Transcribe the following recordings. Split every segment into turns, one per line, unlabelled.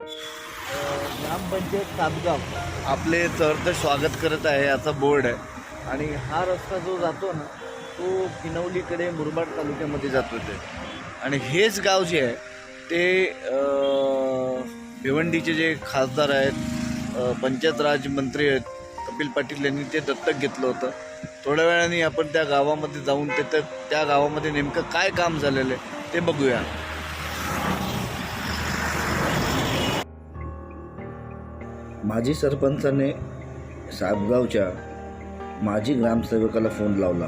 ग्रामपंचायत सातगाव आपले चढतं स्वागत करत आहे याचा बोर्ड आहे. आणि हा रस्ता जो जातो ना तो किनवलीकडे मुरबाड तालुक्यामध्ये जातो ते. आणि हेच गाव जे आहे ते भिवंडीचे जे खासदार आहेत पंचायत राज मंत्री आहेत कपिल पाटील यांनी ते दत्तक घेतलं होतं. थोड्या वेळाने आपण त्या गावामध्ये जाऊन तिथं त्या गावामध्ये नेमकं काय काम झालेलं आहे ते बघूया. माजी सरपंचाने साबगावच्या माजी ग्रामसेवकाला फोन लावला.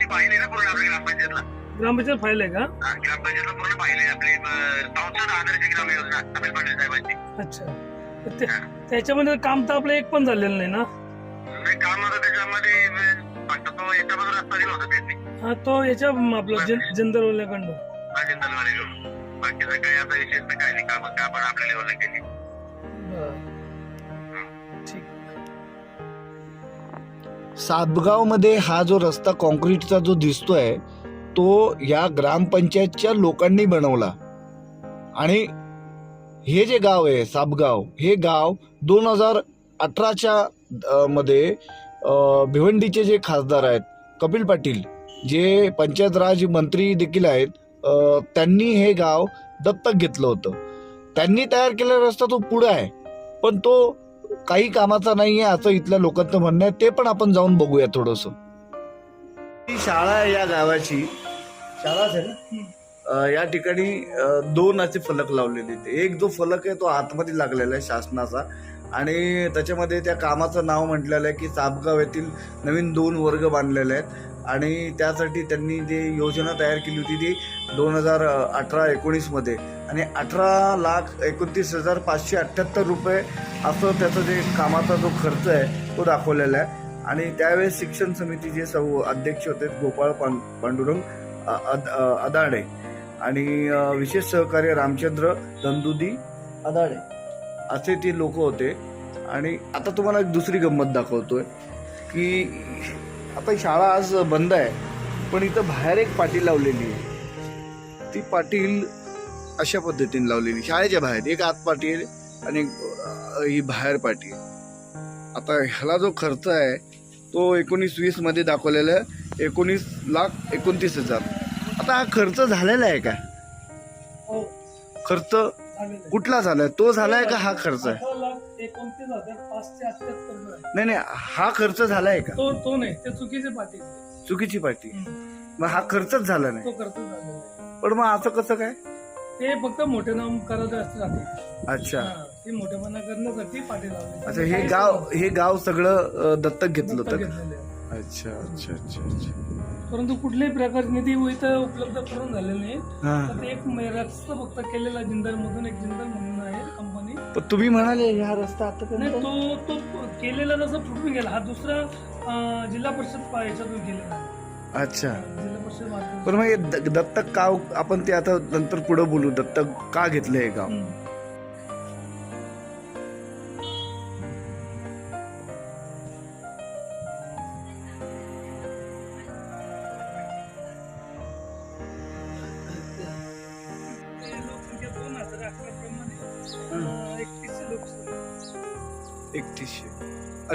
ती पाहिली ना पूर्ण आपल्या ग्रामपंचायतला?
ग्रामपंचायत फाईल आहे का?
हा, ग्रामपंचायतला पूर्ण पाहिली आपली संसद आदर्श ग्राम योजना कपिल पाटील साहेबांची.
अच्छा. तर ते- त्याच्यामध्ये काम तर आपलं एक पण झालेलं नाही ना?
नाही, काम होतं त्याच्यामध्ये अं, फक्त तो याच्याबद्दल रस्ता दिला होता त्यांनी.
हा तो याच्या म, आपलं जन
घेऊन. बाकीचं काही आता विशेष काही नाही काम आपण आपल्या लेवलला केली.
सातगावमध्ये हा जो रस्ता कॉन्क्रीटचा जो दिसतोय तो या ग्रामपंचायतच्या लोकांनी बनवला. आणि हे जे गाव आहे साबगाव हे गाव दोन हजार अठराच्या मध्ये भिवंडीचे जे खासदार आहेत कपिल पाटील जे पंचायत राज मंत्री देखील आहेत त्यांनी हे गाव दत्तक घेतलं होतं. त्यांनी तयार केलेला रस्ता तो पुढं आहे पण तो काही कामाचा नाही आहे असं इथल्या लोकांचं म्हणणं आहे ते पण आपण जाऊन बघूया थोडस. ही शाळा आहे या गावाची. शाळाच आहे ना? अं, या ठिकाणी अं, दोन असे फलक लावलेले आहेत. एक जो फलक आहे तो आतमध्ये लागलेला आहे शासनाचा. आणि त्याच्यामध्ये त्या कामाचं नाव म्हटलेलं आहे की सापगाव येथील नवीन दोन वर्ग बांधलेले आहेत. आणि त्यासाठी त्यांनी जे योजना तयार केली होती ती दोन हजार अठरा एकोणीसमध्ये. आणि अठरा लाख एकोणतीस हजार पाचशे अठ्ठ्याहत्तर रुपये असं त्याचं जे कामाचा जो खर्च आहे तो दाखवलेला आहे. आणि त्यावेळेस शिक्षण समितीचे सौ अध्यक्ष होते गोपाळ पां पांडुरंग अद- अदाडे. आणि विशेष सहकार्य रामचंद्र दंदुदी अदाडे असे ते लोक होते. आणि आता तुम्हाला एक दुसरी गंमत दाखवतोय की आता शाळा आज बंद आहे पण इथं बाहेर एक पाटी लावलेली आहे. ती पाटील अशा पद्धतीने लावलेली शाळेच्या बाहेर एक आत पाटी आहे आणि ही बाहेर पाटी आहे आता ह्याला जो खर्च आहे तो एकोणीस वीसमध्ये दाखवलेला आहे. एकोणीस लाख एकोणतीस हजार. आता हा खर्च झालेला आहे का?
हो.
खर्च. कुठला झालाय? तो झालाय का हा खर्च? आहे नाही नाही हा खर्च झालाय का?
तो तो नाही ते चुकीचे पाठी
चुकीची
हम्म.
मग हा खर्चच झाला नाही.
तो.
पण मग असं कसं काय?
ते फक्त मोठे नाम करत राहते
अच्छा.
ते मोठेपणा करण्यासाठी पाठी लावले.
अच्छा हे गाव हे गाव सगळं अ, दत्तक घेतलं
दत्तक
होतं
घेतलेले.
अच्छा अच्छा अच्छा अच्छा.
परंतु कुठल्याही प्रकारचे निधी इथं उपलब्ध करून झालेले नाही.
हा.
ते एक मे- रस्ता फक्त केलेला जिंदल मधून एक जिंदल म्हणून आहे कंपनी
पण तुम्ही म्हणाले हा रस्ता आता
नाही? तो तो केलेला जसं फुटून गेला हा दुसरा अं, जिल्हा परिषद याच्यातून आहे.
अच्छा
जिल्हा परिषद मार्फत.
पण मग हे द- दत्तक का आपण ते आता नंतर पुढे बोलू दत्तक का घेतलं हे गाव
हम्म.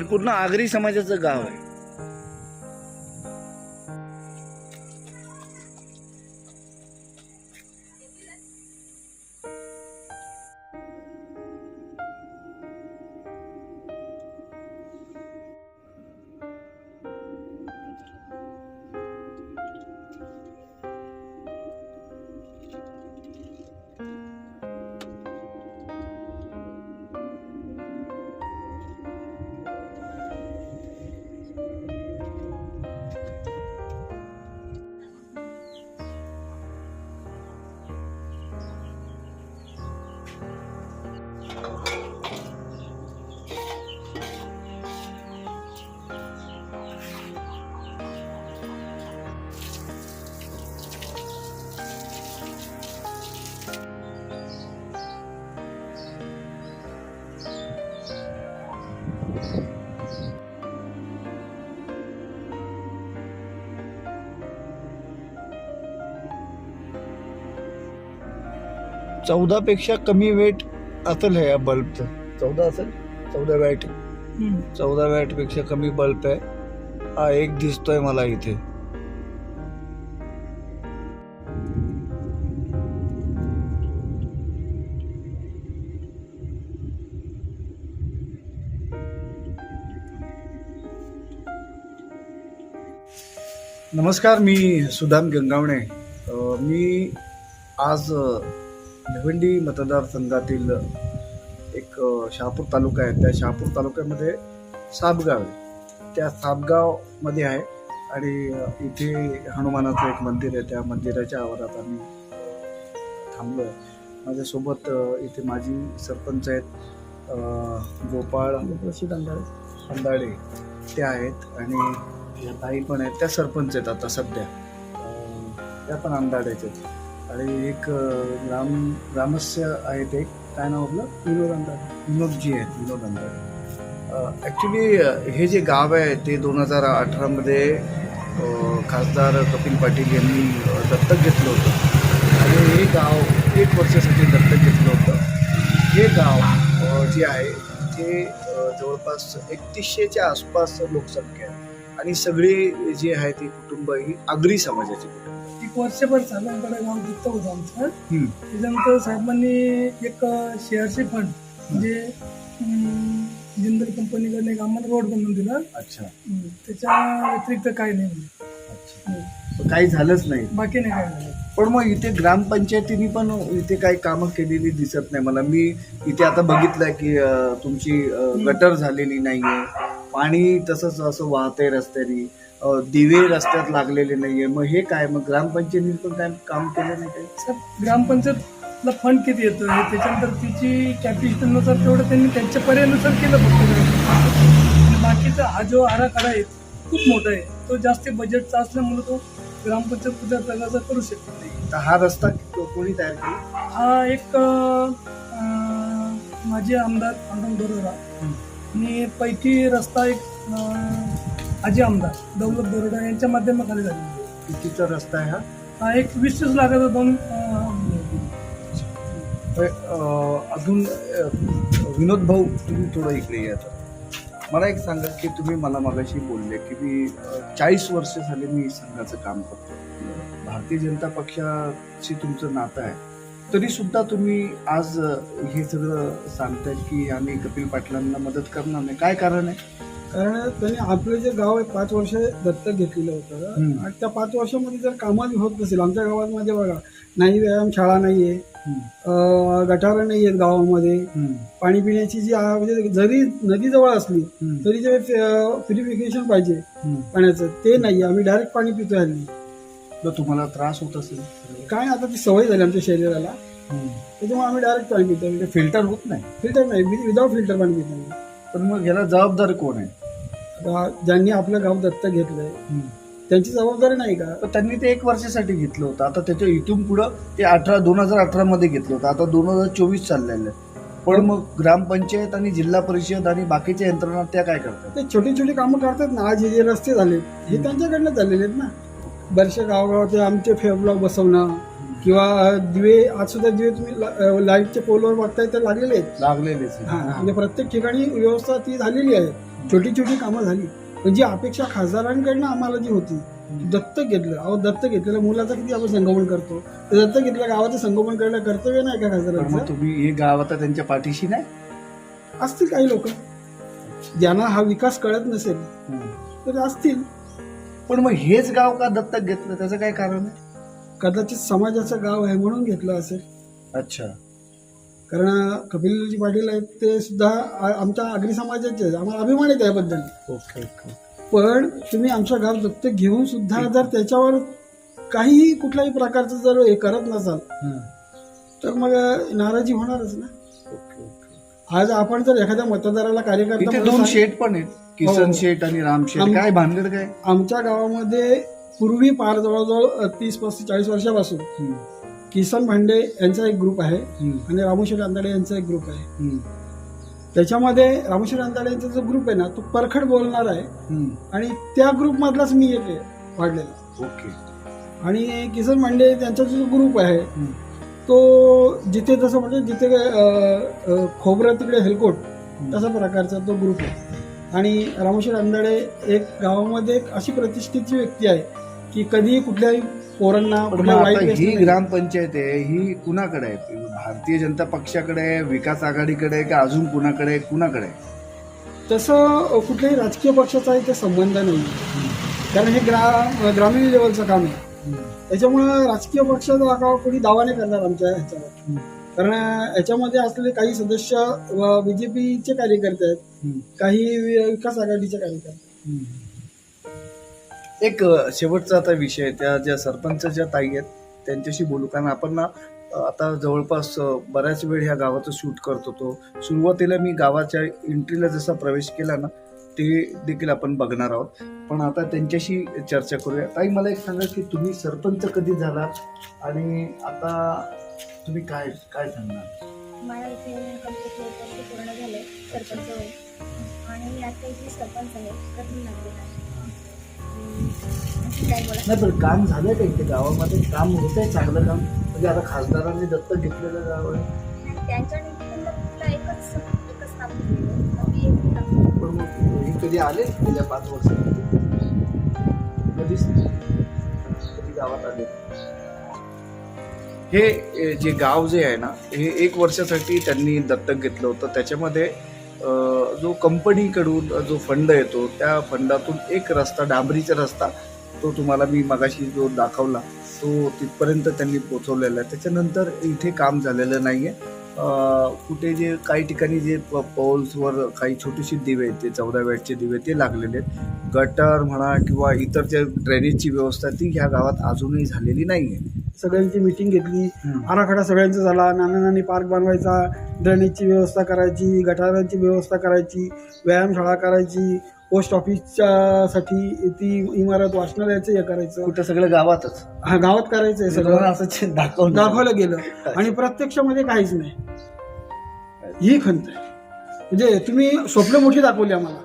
पूर्ण आगरी समाजाचं गाव आहे. चौदा पेक्षा कमी वेट असेल हे या बल्बचं चौदा असेल? चौदा वॅट. चौदा वॅटपेक्षा कमी बल्ब आहे. हा एक दिसतोय मला इथे. नमस्कार मी सुदाम गंगावणे. मी आज भिवंडी मतदारसंघातील एक शहापूर तालुका आहे. त्या शहापूर तालुक्यामध्ये सापगाव आहे. त्या सापगावमध्ये आहे आणि इथे हनुमानाचं एक मंदिर आहे. त्या मंदिराच्या आवारात आम्ही थांबलो आहे. माझ्यासोबत इथे माजी सरपंच आहेत गोपाळ अंदाडे ते आहेत आणि या ताई पण आहेत त्या सरपंच आहेत आता सध्या. त्या पण अंदाड्याचे आहेत. आणि एक ग्राम ग्रामस्य आहेत एक काय नाव आपलं? विनोद अंदाडे विनोदजी आहेत विनोद अंदाडे ॲक्च्युली हे जे गाव आहे ते दोन हजार अठरामध्ये खासदार कपिल पाटील यांनी दत्तक घेतलं होतं. आणि हे गाव एक वर्षासाठी दत्तक घेतलं होतं. हे गाव जे आहे ते जवळपास एकतीसशेच्या आसपास लोकसंख्या आहे. आणि सगळी जी आहे ती कुटुंब ही आगरी समाजाची कुटुंब.
एक वर्षभर झालं आमच्याकडे गाव दत्त होतं आमचं.
हम्म.
त्याच्यानंतर साहेबांनी एक शेअरचे फंड म्हणजे अं, जिंदल कंपनीकडे एक आम्हाला रोड बनवून दिला.
अच्छा.
हम्म. त्याच्या व्यतिरिक्त काही नाही. म्हणजे.
अच्छा.
हम्म.
काही झालंच नाही.
बाकी नाही काय झालं.
पण मग इथे ग्रामपंचायतीने पण इथे काही कामं केलेली दिसत नाही मला. मी इथे आता बघितलंय की अं, तुमची अं, गटर झालेली नाहीये. पाणी तसंच असं वाहतंय रस्त्याने. दिवे रस्त्यात लागलेले नाहीये. मग हे काय? मग ग्रामपंचायतीने पण काय काम केलं नाही
सर ग्रामपंचायतला फंड किती येतं? हे त्याच्यानंतर तिची कॅपॅसिटीनुसार तेवढं त्यांनी त्यांच्या पर्यायानुसार केलं फक्त बाकीचा हा जो आराखडा आहे खूप मोठा आहे. तो जास्त बजेटचा असल्यामुळे तो ग्रामपंचायत कुठल्या प्रकारचा करू शकत नाही.
तर हा रस्ता कोणी तयार केला?
हा एक माजी आमदार पांडुरंग बरोरा आणि पैकी रस्ता एक आजी आमदार दौलत बरोडा यांच्या माध्यमाखाली आहे.
कितीचा रस्ता आहे हा
हा एक वीस तीस लाखाचा दोन अं,
अजून अं, विनोद भाऊ तुम्ही थोडं इकडे या आता. मला एक सांगा की तुम्ही मला मगाशी बोलले की मी चाळीस वर्ष झाले मी संघाचं काम करतो भारतीय जनता पक्षाशी तुमचं नातं आहे तरी सुद्धा तुम्ही आज हे सगळं सांगताय की आम्ही कपिल पाटलांना मदत करणार नाही. काय कारण आहे?
कारण त्यांनी आपलं जे गाव आहे पाच वर्ष दत्तक घेतलेलं होतं. आणि त्या पाच वर्षामध्ये जर कामं होत नसेल आमच्या गावामध्ये बघा नाही व्यायाम शाळा नाही आहे गटारं नाही आहेत गावामध्ये पाणी पिण्याची जी म्हणजे जरी नदी जवळ असली तरी जे प्युरिफिकेशन पाहिजे पाण्याचं ते नाही आम्ही डायरेक्ट पाणी पितो हल्ली.
तर तुम्हाला त्रास होत असेल
काय आता ती सवय झाली आमच्या शरीराला त्याच्यामुळे आम्ही डायरेक्ट पाणी पितो
फिल्टर होत नाही.
फिल्टर नाही विदाऊट फिल्टर पाणी पितो आम्ही.
पण मग याला जबाबदार कोण आहे?
आता ज्यांनी आपलं गाव दत्तक घेतलंय त्यांची जबाबदारी नाही का?
तर त्यांनी ते एक वर्षासाठी घेतलं होतं. आता त्याच्या इथून पुढं ते अठरा दोन हजार अठरा मध्ये घेतलं होतं. आता दोन हजार चोवीस चाललेलं आहे. पण मग ग्रामपंचायत आणि जिल्हा परिषद आणि बाकीच्या यंत्रणा त्या काय करतात?
ते छोटी छोटी कामं करतात ना. आज हे जे रस्ते झाले हे त्यांच्याकडनं झालेले आहेत ना. बरेचशा गावागावात आमचे फेब्लॉक बसवणं किंवा दिवे आज सुद्धा दिवे तुम्ही लाईटच्या पोलवर बघताय तर लागलेले आहेत.
लागलेलेच आहे.
हा, म्हणजे प्रत्येक ठिकाणी व्यवस्था ती झालेली आहे. छोटी छोटी कामं झाली. पण जी अपेक्षा खासदारांकडनं आम्हाला जी होती दत्तक घेतलं. अहो दत्तक घेतलेल्या मुलाचं किती आपण संगोपन करतो? दत्तक घेतलेल्या गावाचं संगोपन करणं कर्तव्य नाही का खासदारांचं?
तुम्ही हे गाव आता त्यांच्या पाठीशी नाही?
असतील काही लोक. ज्यांना हा विकास कळत नसेल तर असतील.
पण मग हेच गाव का दत्तक घेतलं? त्याचं काय कारण आहे?
कदाचित समाजाचं गाव आहे म्हणून घेतलं असेल.
अच्छा.
कारण कपिलजी पाटील आहेत ते सुद्धा आ- आमच्या आगरी समाजाचे आहेत. आम्हाला अभिमान आहे त्याबद्दल.
Okay okay.
पण तुम्ही आमचं गाव दत्तक घेऊन सुद्धा जर त्याच्यावर काहीही कुठल्याही प्रकारचं जर हे करत नसाल तर मग नाराजी होणारच ना.
Okay okay.
आज आपण जर एखाद्या मतदाराला कार्यकर्ता
इथे
म्हणून
दोन
सांग-
शेट पण आहेत. किसन
हो.
शेठ आणि राम शेठ
आम-
काय भानगड काय?
आमच्या गावामध्ये पूर्वी पार जवळजवळ तीस पस्तीस चाळीस वर्षापासून किसन भांडे यांचा एक ग्रुप आहे आणि रामेश्वर अंदाडे यांचा एक ग्रुप आहे. त्याच्यामध्ये रामेश्वर अंदाडे यांचा जो ग्रुप आहे ना तो परखड बोलणार आहे आणि त्या ग्रुपमधलाच मी एक आहे वाढलेला.
ओके.
आणि किसन भांडे त्यांचा जो ग्रुप आहे तो जिथे जसं म्हणजे जिथे अं, अं, खोबरं तिकडे हेलकोट तसा प्रकारचा तो ग्रुप आहे. आणि रामेश्वर अंधाडे एक गावामध्ये एक अशी प्रतिष्ठितची व्यक्ती आहे की कधीही कुठल्याही पोरांना कुठल्या वाईट
ही ग्रामपंचायत आहे ही कुणाकडे आहे? भारतीय जनता पक्षाकडे आहे विकास आघाडीकडे आहे का अजून कुणाकडे कुणाकडे
तसं कुठल्याही राजकीय पक्षाचा इथे संबंध नाही. कारण हे ग्रा ग्रामीण लेवलचं काम आहे. त्याच्यामुळं राजकीय पक्षाचा कोणी दावा नाही करणार आमच्या ह्याच्यावर. कारण याच्यामध्ये असलेले काही सदस्य बी जे पीचे कार्यकर्ते आहेत. काही विकास आघाडीचे कार्यकर्ते.
एक शेवटचा आता विषय आहे. त्या ज्या सरपंच ज्या ताई आहेत त्यांच्याशी बोलू. कारण आपण ना आता जवळपास बऱ्याच वेळ ह्या गावाचं शूट करत होतो. सुरुवातीला मी गावाच्या एंट्रीला जसा प्रवेश केला ना ते देखील आपण बघणार आहोत. पण आता त्यांच्याशी चर्चा करूया. ताई मला एक सांगा की तुम्ही सरपंच कधी झाला? आणि आता तुम्ही काय काय सांगणार?
मला इथे कंप्लीट एक वर्ष पूर्ण झाले सरपंच आणि आता इथे सरपंच आहे काय बोला
नाही पण काम झालं का इथे गावामध्ये? काम होत आहे चांगलं काम. म्हणजे आता खासदारांनी दत्तक घेतलेलं गाव आहे.
आणि त्यांच्या निमित्तानं तुला एकच एकच काम केलेलं बाकी एक काम
पण मग हे कधी आले गेल्या पाच वर्षात? कधीच नाही. कधी गावात आले? हे जे गाव जे आहे ना हे एक वर्षासाठी त्यांनी दत्तक घेतलं होतं. त्याच्यामध्ये जो कंपनीकडून जो फंड येतो त्या फंडातून एक रस्ता डांबरीचा रस्ता तो तुम्हाला मी मगाशी जो दाखवला तो तिथपर्यंत त्यांनी पोचवलेला आहे. त्याच्यानंतर इथे काम झालेलं नाही आहे कुठे जे काही ठिकाणी जे प- पोल्सवर काही छोटीशी दिवे आहेत ते चौदा वॅटचे दिवे ते लागलेले आहेत. गटर म्हणा किंवा इतर जे ड्रेनेजची व्यवस्था ती ह्या गावात अजूनही झालेली नाही आहे
सगळ्यांची मिटिंग घेतली. आराखडा सगळ्यांचा झाला. नाना नानी पार्क बनवायचा. ड्रेनेजची व्यवस्था करायची. गटारांची व्यवस्था करायची. व्यायामशाळा करायची. पोस्ट ऑफिसच्या साठी ती इमारत वाचनालयाचं हे करायचं.
कुठं? सगळं गावातच.
हा गावात करायचं आहे
सगळं. असं दाखवलं
दाखवलं गेलं. आणि प्रत्यक्षामध्ये काहीच नाही. ही खंत आहे. म्हणजे तुम्ही स्वप्न मोठी दाखवली आम्हाला.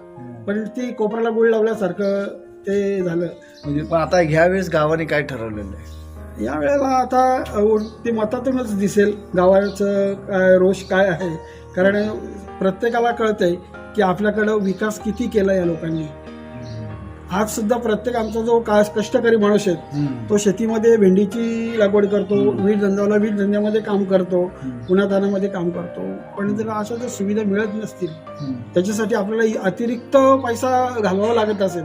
पण ती कोपऱ्याला गुळ लावल्यासारखं ते झालं.
म्हणजे पण आता ह्या वेळेस गावाने काय ठरवलेलं आहे?
या वेळेला आता ते मतातूनच दिसेल गावाचं काय रोष काय आहे. कारण प्रत्येकाला कळतंय की आपल्याकडं विकास किती केला या लोकांनी? आज सुद्धा प्रत्येक आमचा जो का कष्टकरी माणूस आहे तो शेतीमध्ये भेंडीची लागवड करतो वीट धंद्याला वीट धंद्यामध्ये काम करतो उन्हातानामध्ये काम करतो. पण जर अशा जर सुविधा मिळत नसतील त्याच्यासाठी आपल्याला अतिरिक्त पैसा घालवावा लागत असेल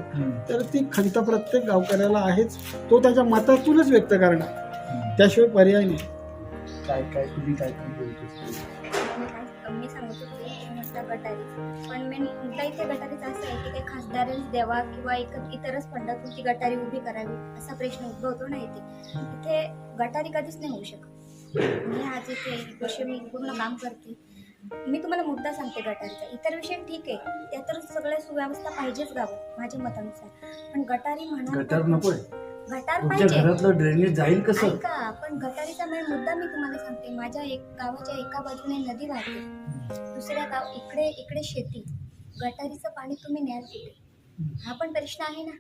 तर ती खंत प्रत्येक गावकऱ्याला आहेच. तो त्याच्या मतातूनच व्यक्त करणार. त्याशिवाय पर्याय नाही.
काय काय तुम्ही काय
गटारीच. पण मेन मुद्दा इथे गटारीचा असा आहे की ते खासदारच द्यावा किंवा एक इतरच फंडातून ती गटारी उभी करावी असा प्रश्न उद्भवतो ना इथे. इथे गटारी कधीच नाही होऊ शकत. मी आज इथे विषय मी पूर्ण काम करते. मी तुम्हाला मुद्दा सांगते गटारीचा. इतर विषय ठीक आहे. त्या तर सगळ्या सुव्यवस्था पाहिजेच गावात माझ्या मतानुसार. पण गटारी म्हणा गटार
तुमच्या
पाहिजे.
घरातलं ड्रेनेज जाईल कसं?
ऐका पण गटारीचा मेन मुद्दा मी तुम्हाला सांगते. माझ्या एक गावाच्या एका बाजूने नदी वाहते दुसऱ्या गाव इकडे इकडे शेती. गटारीचं पाणी तुम्ही न्याल कुठे? हा पण प्रश्न आहे ना.